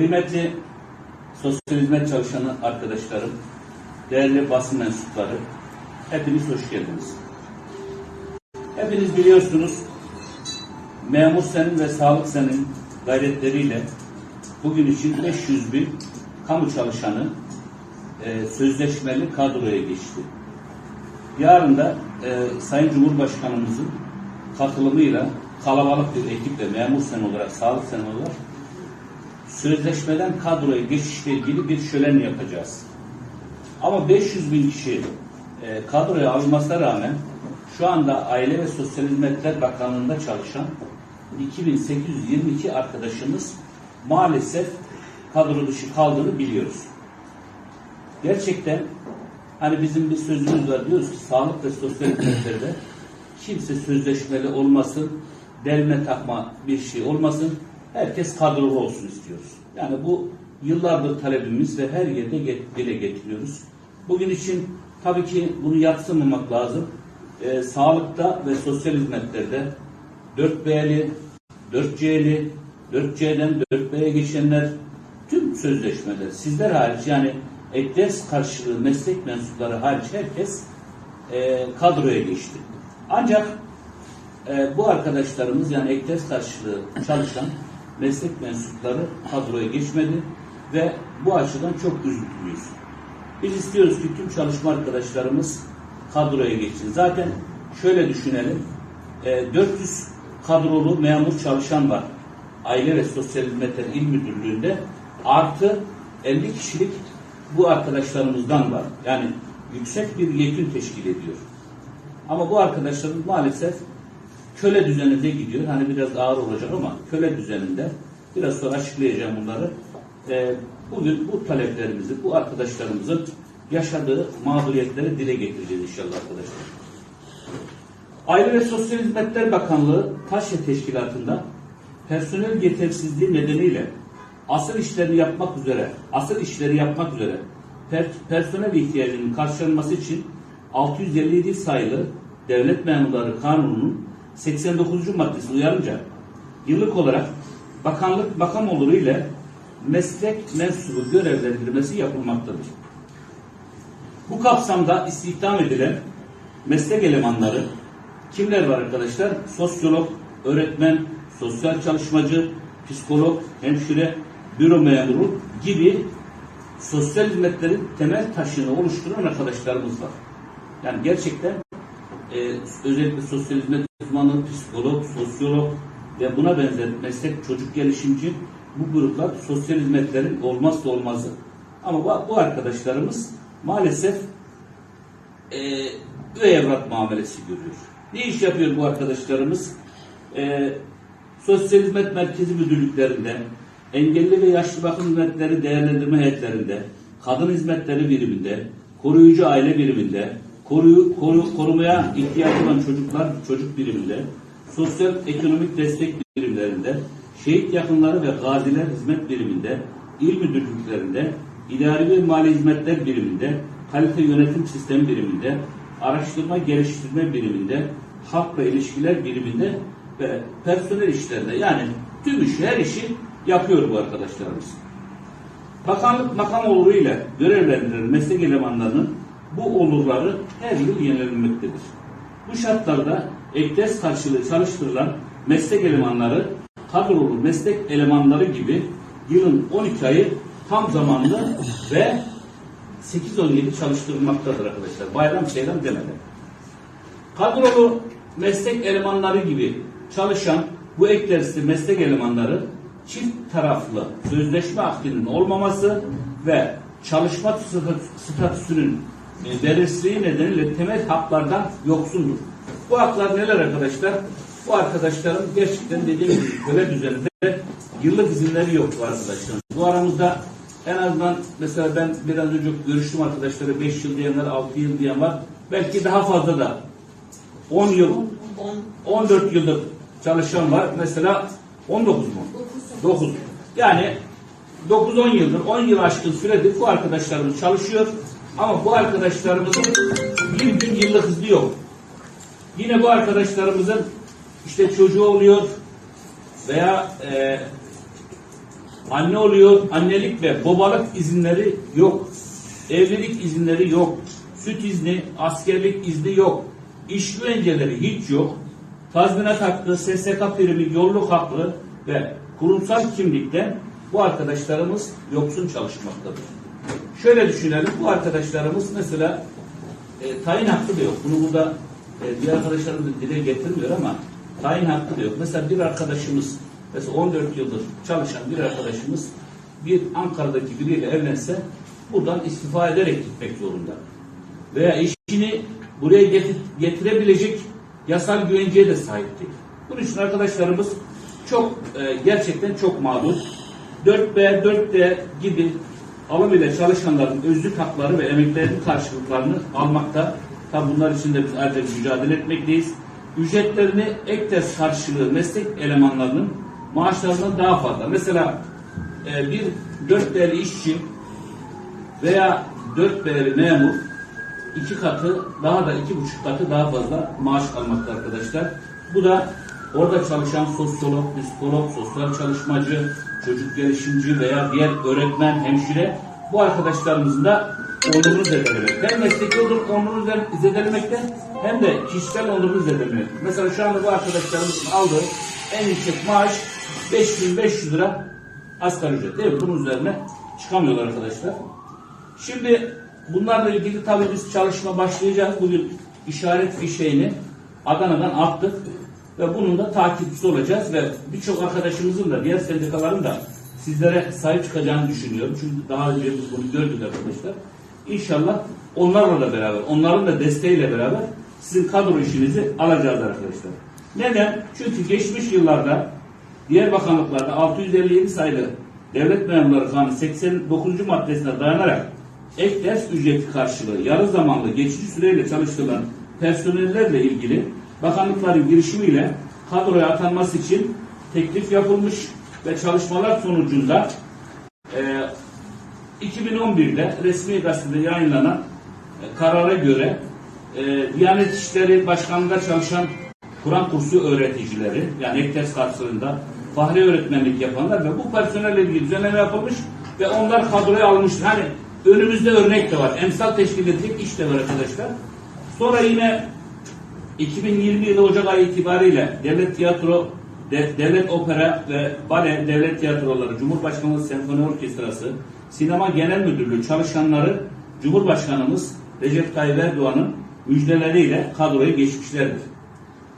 Kıymetli sosyal hizmet çalışanı arkadaşlarım, değerli basın mensupları, hepiniz hoş geldiniz. Hepiniz biliyorsunuz, memur senin ve sağlık senin gayretleriyle bugün için 500 bin kamu çalışanı e, sözleşmeli kadroya geçti. Yarın da e, Sayın Cumhurbaşkanımızın katılımıyla kalabalık bir ekiple memur sen olarak, sağlık sen olarak sözleşmeden kadroya geçişle ilgili bir şölen yapacağız. Ama 500 bin kişi e, kadroya alınmasına rağmen şu anda Aile ve Sosyal Hizmetler Bakanlığı'nda çalışan 2822 arkadaşımız maalesef kadro dışı kaldığını biliyoruz. Gerçekten hani bizim bir sözümüz var diyoruz ki sağlık ve sosyal hizmetlerde kimse sözleşmeli olmasın, delme takma bir şey olmasın, herkes kadrolu olsun istiyoruz. Yani bu yıllardır talebimiz ve her yerde dile getiriyoruz. Bugün için tabii ki bunu yatsımamak lazım. Ee, sağlıkta ve sosyal hizmetlerde 4B'li, 4C'li, 4C'den 4B'ye geçenler tüm sözleşmeler sizler hariç yani ekders karşılığı meslek mensupları hariç herkes e, kadroya geçti. Ancak e, bu arkadaşlarımız yani ekders karşılığı çalışan meslek mensupları kadroya geçmedi ve bu açıdan çok üzüntülüyüz. Biz istiyoruz ki tüm çalışma arkadaşlarımız kadroya geçsin. Zaten şöyle düşünelim. e, 400 kadrolu memur çalışan var. Aile ve Sosyal Hizmetler İl Müdürlüğü'nde artı 50 kişilik bu arkadaşlarımızdan var. Yani yüksek bir yekün teşkil ediyor. Ama bu arkadaşlarımız maalesef köle düzeninde gidiyor. Hani biraz ağır olacak ama köle düzeninde. Biraz sonra açıklayacağım bunları. Ee, bugün bu taleplerimizi, bu arkadaşlarımızın yaşadığı mağduriyetleri dile getireceğiz inşallah arkadaşlar. Aile ve Sosyal Hizmetler Bakanlığı Taşya Teşkilatı'nda personel yetersizliği nedeniyle asıl işlerini yapmak üzere, asıl işleri yapmak üzere per- personel ihtiyacının karşılanması için 657 sayılı Devlet Memurları Kanunu'nun 89. maddesi uyarınca yıllık olarak bakanlık makam oluru ile meslek mensubu görevlendirmesi yapılmaktadır. Bu kapsamda istihdam edilen meslek elemanları kimler var arkadaşlar? Sosyolog, öğretmen, sosyal çalışmacı, psikolog, hemşire, büro memuru gibi sosyal hizmetlerin temel taşını oluşturan arkadaşlarımız var. Yani gerçekten e, özellikle sosyal hizmet uzmanı, psikolog, sosyolog ve buna benzer meslek çocuk gelişimci bu gruplar sosyal hizmetlerin olmazsa olmazı. Ama bu, bu arkadaşlarımız maalesef e, üvey evlat muamelesi görüyor. Ne iş yapıyor bu arkadaşlarımız? E, Sosyal Hizmet Merkezi Müdürlüklerinde, engelli ve yaşlı bakım hizmetleri değerlendirme heyetlerinde, kadın hizmetleri biriminde, koruyucu aile biriminde, koruyu, koru, korumaya ihtiyacı olan çocuklar çocuk biriminde, sosyal ekonomik destek birimlerinde, şehit yakınları ve gaziler hizmet biriminde, il müdürlüklerinde, idari ve mali hizmetler biriminde, kalite yönetim sistemi biriminde, araştırma geliştirme biriminde, halkla ilişkiler biriminde ve personel işlerinde yani tüm işi her işi yapıyor bu arkadaşlarımız. Bakanlık makam oluru ile görevlendirilen meslek elemanlarının bu olurları her yıl yenilenmektedir. Bu şartlarda ekdes karşılığı çalıştırılan meslek elemanları kadrolu meslek elemanları gibi yılın 12 ayı tam zamanlı ve 8-17 çalıştırılmaktadır arkadaşlar. Bayram seyran demeden. Kadrolu meslek elemanları gibi çalışan bu ek dersli meslek elemanları çift taraflı sözleşme akdinin olmaması ve çalışma statüsünün e, belirsizliği nedeniyle temel haklardan yoksundur. Bu haklar neler arkadaşlar? Bu arkadaşların gerçekten dediğim gibi köle düzeninde yıllık izinleri yok bu arkadaşların. Bu aramızda en azından mesela ben biraz önce görüştüm arkadaşlara 5 yıl diyenler 6 yıl diyen var. Belki daha fazla da 10 yıl 14 yıldır çalışan var. Mesela 19 mu? 9. Yani 9-10 yıldır, 10 yıl aşkın süredir bu arkadaşlarımız çalışıyor. Ama bu arkadaşlarımızın bir gün yıllık izni yok. Yine bu arkadaşlarımızın işte çocuğu oluyor veya e, anne oluyor, annelik ve babalık izinleri yok. Evlilik izinleri yok. Süt izni, askerlik izni yok. İş güvenceleri hiç yok. Tazminat hakkı, SSK primi, yolluk hakkı ve kurumsal kimlikten bu arkadaşlarımız yoksun çalışmaktadır. Şöyle düşünelim, bu arkadaşlarımız mesela e, tayin hakkı da yok. Bunu burada e, bir arkadaşlarımız da dile getirmiyor ama tayin hakkı da yok. Mesela bir arkadaşımız, mesela 14 yıldır çalışan bir arkadaşımız bir Ankara'daki biriyle evlense buradan istifa ederek gitmek zorunda. Veya eşini buraya getir- getirebilecek yasal güvenceye de sahip değil. Bunun için arkadaşlarımız çok e, gerçekten çok mağdur. 4B, 4D gibi alım ile çalışanların özlük hakları ve emeklerinin karşılıklarını almakta. Tabi bunlar için de biz ayrıca mücadele etmekteyiz. Ücretlerini ek ders karşılığı meslek elemanlarının maaşlarından daha fazla. Mesela e, bir 4D'li işçi veya 4B'li memur iki katı daha da iki buçuk katı daha fazla maaş almakta arkadaşlar. Bu da orada çalışan sosyolog, psikolog, sosyal çalışmacı, çocuk gelişimci veya diğer öğretmen, hemşire bu arkadaşlarımızın da onurunu zedelemek. Hem mesleki onur, onurunu ze- zedelemekte hem de kişisel onurunu zedelemek. Mesela şu anda bu arkadaşlarımızın aldığı en yüksek maaş 5500 lira asgari ücret değil mi? Bunun üzerine çıkamıyorlar arkadaşlar. Şimdi bunlarla ilgili tabii biz çalışma başlayacağız. Bugün işaret fişeğini Adana'dan attık ve bunun da takipçisi olacağız ve birçok arkadaşımızın da diğer sendikaların da sizlere sahip çıkacağını düşünüyorum. Çünkü daha önce biz bunu gördük arkadaşlar. İnşallah onlarla da beraber, onların da desteğiyle beraber sizin kadro işinizi alacağız arkadaşlar. Neden? Çünkü geçmiş yıllarda diğer bakanlıklarda 657 sayılı Devlet Memurları Kanunu 89. maddesine dayanarak ek ders ücreti karşılığı yarı zamanlı geçici süreyle çalıştırılan personellerle ilgili bakanlıkların girişimiyle kadroya atanması için teklif yapılmış ve çalışmalar sonucunda e, 2011'de resmi gazetede yayınlanan e, karara göre e, Diyanet İşleri Başkanlığı'nda çalışan Kur'an kursu öğreticileri yani ek ders karşılığında fahri öğretmenlik yapanlar ve bu personelle ilgili düzenleme yapılmış ve onlar kadroya almıştır. Hani önümüzde örnek de var. Emsal teşkil edecek iş de var arkadaşlar. Sonra yine 2020 yılı Ocak ayı itibariyle Devlet Tiyatro, De- Devlet Opera ve Bale Devlet Tiyatroları, Cumhurbaşkanlığı Senfoni Orkestrası, Sinema Genel Müdürlüğü çalışanları Cumhurbaşkanımız Recep Tayyip Erdoğan'ın müjdeleriyle kadroya geçmişlerdir.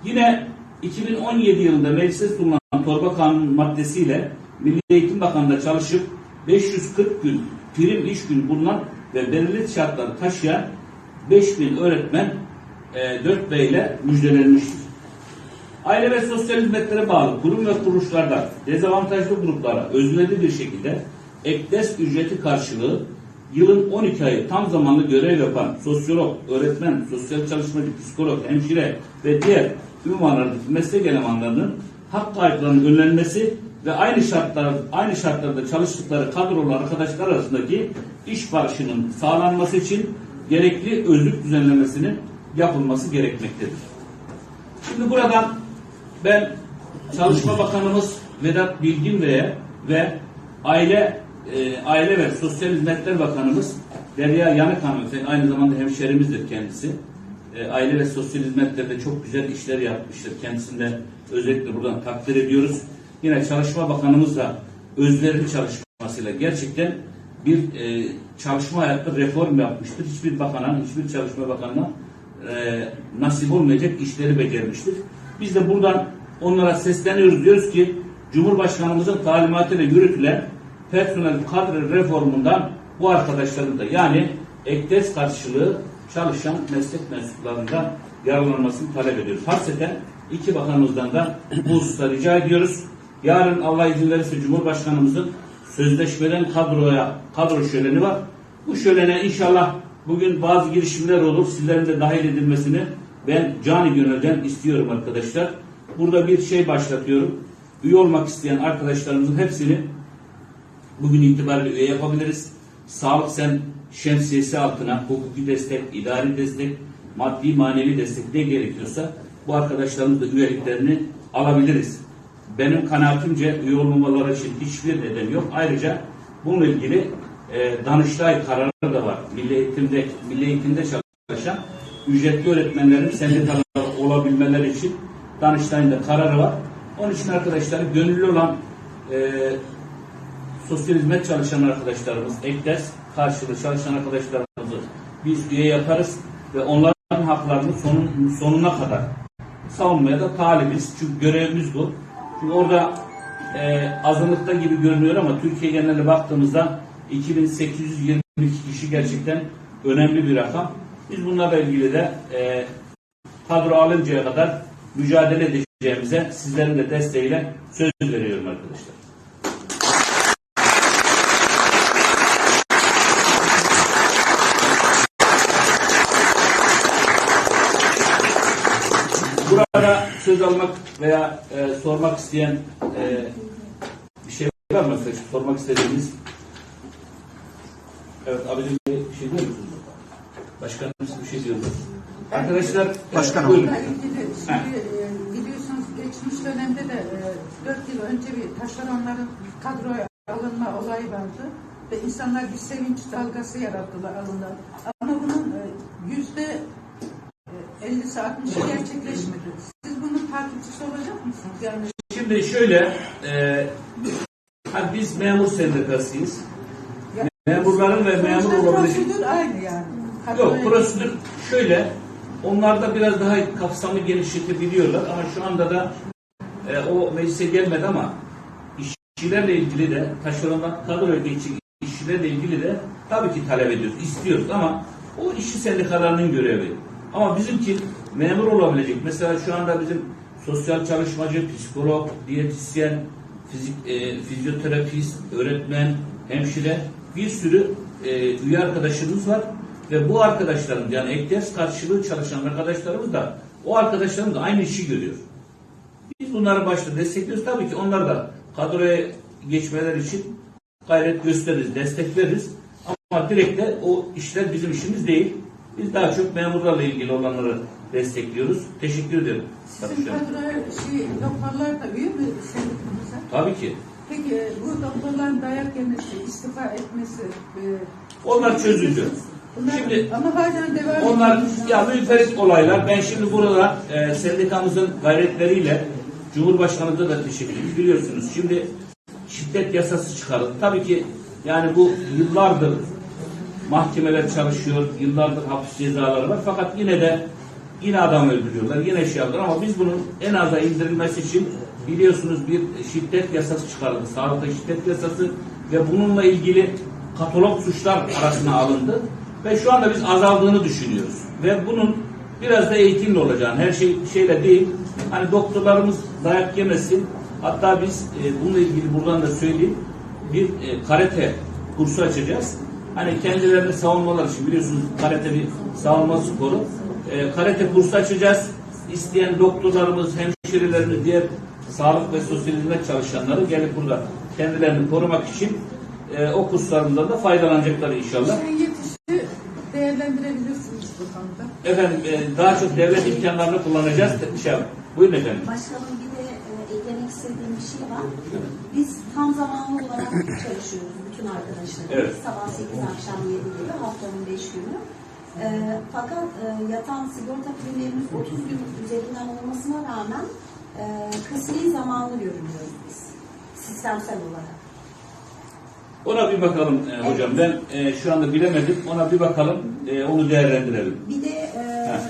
Yine 2017 yılında meclise sunulan torba kanun maddesiyle Milli Eğitim Bakanlığı'nda çalışıp 540 gün prim iş günü bulunan ve belirli şartları taşıyan 5000 öğretmen e, 4B ile müjdelenmiştir. Aile ve sosyal hizmetlere bağlı kurum ve kuruluşlarda dezavantajlı gruplara özverili bir şekilde ek ders ücreti karşılığı yılın 12 ayı tam zamanlı görev yapan sosyolog, öğretmen, sosyal çalışmacı, psikolog, hemşire ve diğer ünvanlardaki meslek elemanlarının hak kayıplarının önlenmesi ve aynı şartlar aynı şartlarda çalıştıkları kadrolu arkadaşlar arasındaki iş barışının sağlanması için gerekli özlük düzenlemesinin yapılması gerekmektedir. Şimdi buradan ben Çalışma Bakanımız Vedat Bilgin Bey'e ve Aile e, Aile ve Sosyal Hizmetler Bakanımız Derya Yanık Hanımefendi aynı zamanda hemşerimizdir kendisi. E, Aile ve Sosyal Hizmetler'de çok güzel işler yapmıştır. Kendisinde özellikle buradan takdir ediyoruz. Yine Çalışma Bakanımız da özverili çalışmasıyla gerçekten bir e, çalışma hayatta reform yapmıştır. Hiçbir bakana, hiçbir çalışma bakanına e, nasip olmayacak işleri becermiştir. Biz de buradan onlara sesleniyoruz. Diyoruz ki Cumhurbaşkanımızın talimatıyla yürütülen personel kadro reformundan bu arkadaşların da yani ektes karşılığı çalışan meslek mensuplarında yararlanmasını talep ediyoruz. Hasreten iki bakanımızdan da bu hususta rica ediyoruz. Yarın Allah izin verirse Cumhurbaşkanımızın sözleşmeden kadroya kadro şöleni var. Bu şölene inşallah bugün bazı girişimler olur. Sizlerin de dahil edilmesini ben cani gönülden istiyorum arkadaşlar. Burada bir şey başlatıyorum. Üye olmak isteyen arkadaşlarımızın hepsini bugün itibariyle üye yapabiliriz. Sağlık Sen şemsiyesi altına hukuki destek, idari destek, maddi manevi destek ne gerekiyorsa bu arkadaşlarımız da üyeliklerini alabiliriz. benim kanaatimce üye olmamaları için hiçbir neden yok. Ayrıca bununla ilgili e, Danıştay kararı da var. Milli Eğitim'de, Milli Eğitim'de çalışan ücretli öğretmenlerin sendikalı olabilmeleri için Danıştay'ın da kararı var. Onun için arkadaşlar gönüllü olan e, sosyal hizmet çalışan arkadaşlarımız, ek ders karşılığı çalışan arkadaşlarımızı biz üye yaparız ve onların haklarını sonun, sonuna kadar savunmaya da talibiz. Çünkü görevimiz bu. Çünkü orada e, azınlıkta gibi görünüyor ama Türkiye geneline baktığımızda 2822 kişi gerçekten önemli bir rakam. Biz bunlarla ilgili de e, kadro alıncaya kadar mücadele edeceğimize sizlerin de desteğiyle söz veriyorum arkadaşlar. Burada söz almak veya e, sormak isteyen e, bir şey var mı? Sormak istediğiniz. Evet, abicim bir şey diyor musunuz? Başkanım siz bir şey diyorsunuz. Arkadaşlar, Başkanım. buyurun. Bununla ilgili Ha. şimdi e, biliyorsunuz geçmiş dönemde de e, 4 yıl önce bir taşeronların kadroya alınma olayı vardı. Ve insanlar bir sevinç dalgası yarattılar alınlar. Ama bunun e, yüzde e, 50'si 60'ı gerçekleşmedi. Siz bunun takipçisi olacak mısınız? Yani Şimdi şöyle, e, biz memur sendikasıyız. Memurların ve memur olabilecek... prosedür aynı yani. Yok, prosedür şöyle, onlarda biraz daha kapsamı genişletebiliyorlar ama şu anda da e, o meclise gelmedi ama işçilerle ilgili de taşerondan kadroya geçecek işçilerle ilgili de tabii ki talep ediyoruz, istiyoruz ama o işçi sendikalarının görevi. Ama bizimki memur olabilecek. Mesela şu anda bizim sosyal çalışmacı, psikolog, diyetisyen, fizik, e, fizyoterapist, öğretmen, hemşire bir sürü e, üye arkadaşımız var ve bu arkadaşlarımız yani ek ders karşılığı çalışan arkadaşlarımız da o arkadaşlarımız da aynı işi görüyor. Biz bunları başta destekliyoruz. Tabii ki onlar da kadroya geçmeler için gayret gösteririz, destek veririz. Ama direkt de o işler bizim işimiz değil. Biz daha çok memurlarla ilgili olanları destekliyoruz. Teşekkür ederim. Sizin kadroya şey, doktorlar da üye mi? Tabii ki. Peki e, bu doktorların dayak yemesi, istifa etmesi... e, Onlar çözüldü. Bunlar, Şimdi- ama bazen devam Onlar ya müferit olaylar. Ben şimdi burada e, sendikamızın gayretleriyle Cumhurbaşkanımıza da teşekkür ediyoruz. Biliyorsunuz şimdi şiddet yasası çıkarıldı. Tabii ki yani bu yıllardır mahkemeler çalışıyor, yıllardır hapis cezaları var. Fakat yine de yine adam öldürüyorlar, yine şey yapıyorlar ama biz bunun en aza indirilmesi için biliyorsunuz bir şiddet yasası çıkarıldı. Sağlıkta şiddet yasası ve bununla ilgili katalog suçlar arasına alındı. Ve şu anda biz azaldığını düşünüyoruz. Ve bunun biraz da eğitimle olacağını, her şey şeyle değil. Hani doktorlarımız dayak yemesin. Hatta biz e, bununla ilgili buradan da söyleyeyim. Bir e, karate kursu açacağız. Hani kendilerini savunmalar için biliyorsunuz karate bir savunma sporu. E, karate kursu açacağız. İsteyen doktorlarımız, hemşirelerimiz, diğer sağlık ve sosyal hizmet çalışanları gelip burada kendilerini korumak için e, o kurslarından da faydalanacaklar inşallah. Yetişi değerlendirebilirsiniz bu konuda. Efendim e, daha çok devlet imkanlarını kullanacağız. Şey, buyurun efendim. Başkanım bir de e, eklemek istediğim bir şey var. Biz tam zamanlı olarak çalışıyoruz bütün arkadaşlarımız. Evet. Sabah 8 akşam 7 gibi haftanın 5 günü. E, fakat e, yatan sigorta primlerimiz 30 gün üzerinden olmasına rağmen e, kısmi zamanlı görünüyoruz biz. Sistemsel olarak. Ona bir bakalım e, hocam. Ben e, şu anda bilemedim. Ona bir bakalım. e, onu değerlendirelim. Bir de e.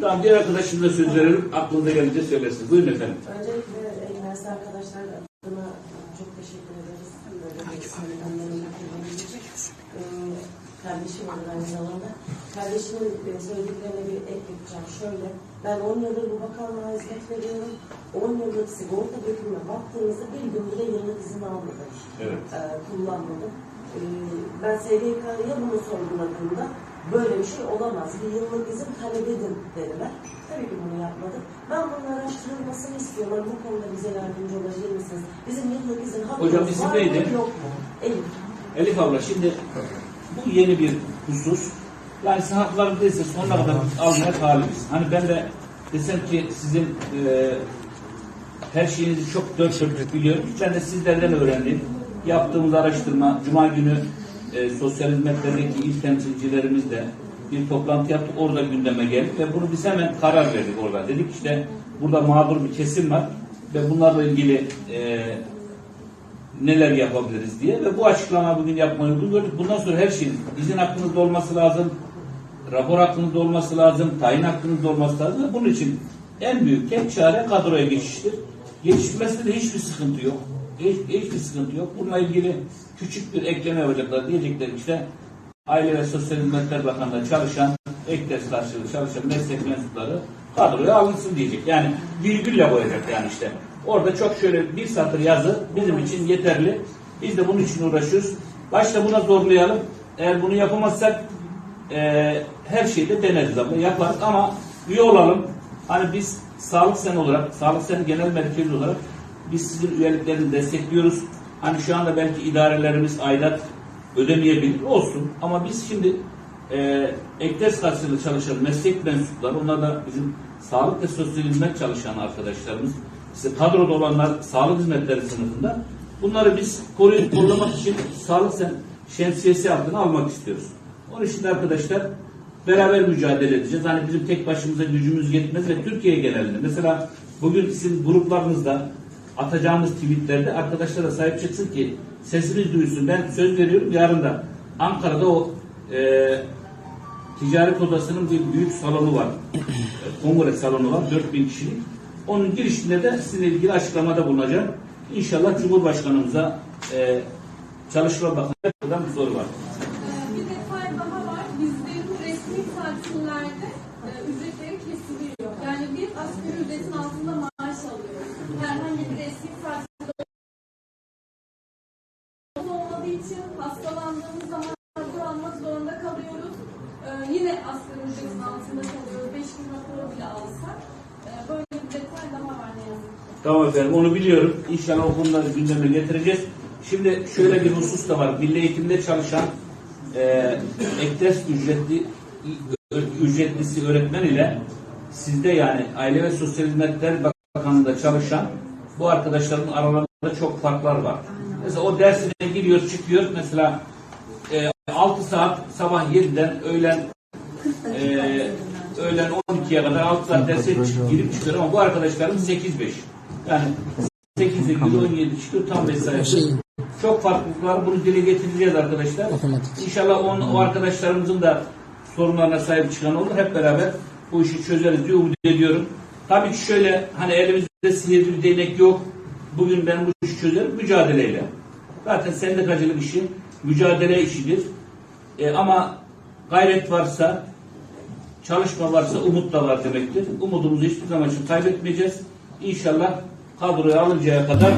Tamam diğer arkadaşımıza söz verelim. Aklınıza gelince söylesin. Buyurun efendim. Öncelikle üniversite arkadaşlar adına çok teşekkür ederiz. Böyle bir anlamını kullanmak için. Ee, Kardeşim var aynı zamanda. Kardeşimin e, söylediklerine bir ek yapacağım. Şöyle, ben 10 yıldır bu bakanlığa hizmet veriyorum. 10 yıllık sigorta dökümüne baktığımızda bir gün bile yıllık izin almadım. Evet. Ee, kullanmadım. Ee, ben SGK'ya bunu sorguladığımda böyle bir şey olamaz. Bir yıllık izin talep edin dediler. Tabii ki bunu yapmadım. Ben bunun araştırılmasını istiyorum. Bu konuda bize yardımcı olabilir misiniz? Bizim yıllık izin hakkımız Hocam isim var mı, neydi? Yok mu? Elif. Elif abla şimdi bu yeni bir husus. Yani size hakları değilse sonuna kadar almaya talibiz. Hani ben de desem ki sizin e, her şeyinizi çok dört dörtlük biliyorum. Ben de sizlerden öğrendim. Yaptığımız araştırma, Cuma günü e, sosyal hizmetlerdeki il temsilcilerimizle bir toplantı yaptık. Orada gündeme geldi ve bunu biz hemen karar verdik orada. Dedik işte burada mağdur bir kesim var ve bunlarla ilgili e, neler yapabiliriz diye ve bu açıklama bugün yapmayı uygun gördük. Bundan sonra her şeyin izin hakkınızda olması lazım, rapor hakkınızda olması lazım, tayin hakkınızda olması lazım. Bunun için en büyük tek çare kadroya geçiştir. Geçişmesinde de hiçbir sıkıntı yok. Hiç, hiçbir sıkıntı yok. Bununla ilgili küçük bir ekleme yapacaklar. Diyecekler işte Aile ve Sosyal Hizmetler Bakanlığı'nda çalışan, ek ders karşılığı çalışan meslek mensupları kadroya alınsın diyecek. Yani virgülle koyacak yani işte. Orada çok şöyle bir satır yazı bizim için yeterli. Biz de bunun için uğraşıyoruz. Başta buna zorlayalım. Eğer bunu yapamazsak e, her şeyde deneriz abla yaparız ama üye olalım. Hani biz Sağlık Sen olarak, Sağlık Sen Genel Merkezi olarak biz sizin üyeliklerini destekliyoruz. Hani şu anda belki idarelerimiz aidat ödemeyebilir olsun ama biz şimdi e, ek ders karşılığı çalışan meslek mensupları, onlar da bizim sağlık ve sosyal hizmet çalışan arkadaşlarımız, işte kadroda olanlar sağlık hizmetleri sınıfında bunları biz koruyup kollamak için sağlık sen şemsiyesi altına almak istiyoruz. Onun için arkadaşlar beraber mücadele edeceğiz. Hani bizim tek başımıza gücümüz yetmez ve Türkiye genelinde. Mesela bugün sizin gruplarınızda atacağımız tweetlerde arkadaşlara sahip çıksın ki sesimiz duyulsun. Ben söz veriyorum yarın da Ankara'da o e, ticaret odasının bir büyük salonu var. E, Kongre salonu var. 4000 kişilik. Onun girişinde de sizinle ilgili açıklamada bulunacağım. İnşallah Cumhurbaşkanımıza e, Çalışma Bakanı'ndan bir soru var. Ee, Bir detay daha var. Bizlerin resmi tatillerde e, ücretleri kesiliyor. Yani bir asgari ücretin altında Tamam efendim onu biliyorum. İnşallah o konuları gündeme getireceğiz. Şimdi şöyle bir husus da var. Milli eğitimde çalışan e, ek ders ücretli ücretlisi öğretmen ile sizde yani Aile ve Sosyal Hizmetler Bakanlığı'nda çalışan bu arkadaşların aralarında çok farklar var. Mesela o dersine giriyor çıkıyor. Mesela e, 6 saat sabah 7'den öğlen e, öğlen 12'ye kadar 6 saat derse girip çıkıyor ama bu arkadaşlarım 8-5. Yani 8'e gidiyor 17 çıkıyor tam mesai. Çok farklılıklar bunu dile getireceğiz arkadaşlar. İnşallah on, o arkadaşlarımızın da sorunlarına sahip çıkan olur. Hep beraber bu işi çözeriz diye umut ediyorum. Tabii ki şöyle hani elimizde sihirli bir değnek yok. Bugün ben bu işi çözerim mücadeleyle. Zaten sendikacılık işi mücadele işidir. E, ama gayret varsa çalışma varsa umut da var demektir. Umudumuzu hiçbir zaman için kaybetmeyeceğiz. İnşallah kadroya alıncaya kadar